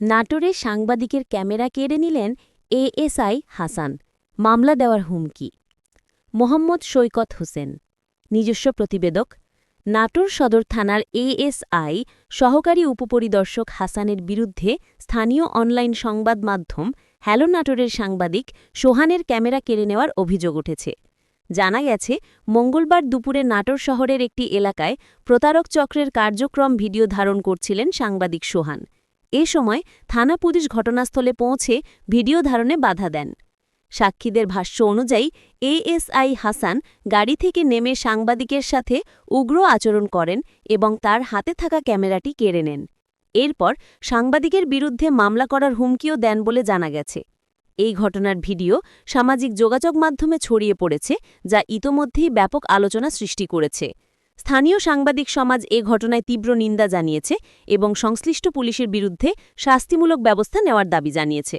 নাটোরে সাংবাদিকের ক্যামেরা কেড়ে নিলেন এএসআই হাসান। মামলা দেওয়ার হুমকি। মোহাম্মদ সৈকত হোসেন। নিজস্ব প্রতিবেদক। নাটোর সদর থানার এএসআই সহকারী উপপরিদর্শক হাসানের বিরুদ্ধে স্থানীয় অনলাইন সংবাদ মাধ্যম হ্যালো নাটোরের সাংবাদিক সোহানের ক্যামেরা কেড়ে নেওয়ার অভিযোগ উঠেছে। জানা গেছে, মঙ্গলবার দুপুরে নাটোর শহরের একটি এলাকায় প্রতারক চক্রের কার্যক্রম ভিডিও ধারণ করছিলেন সাংবাদিক সোহান। এ সময় থানা পুলিশ ঘটনাস্থলে পৌঁছে ভিডিও ধারণে বাধা দেন। সাক্ষীদের ভাষ্য অনুযায়ী, এএসআই হাসান গাড়ি থেকে নেমে সাংবাদিকের সাথে উগ্র আচরণ করেন এবং তার হাতে থাকা ক্যামেরাটি কেড়ে নেন। এরপর সাংবাদিকের বিরুদ্ধে মামলা করার হুমকিও দেন বলে জানা গেছে। এই ঘটনার ভিডিও সামাজিক যোগাযোগ মাধ্যমে ছড়িয়ে পড়েছে, যা ইতোমধ্যেই ব্যাপক আলোচনা সৃষ্টি করেছে। স্থানীয় সাংবাদিক সমাজ এ ঘটনায় তীব্র নিন্দা জানিয়েছে এবং সংশ্লিষ্ট পুলিশের বিরুদ্ধে শাস্তিমূলক ব্যবস্থা নেওয়ার দাবি জানিয়েছে।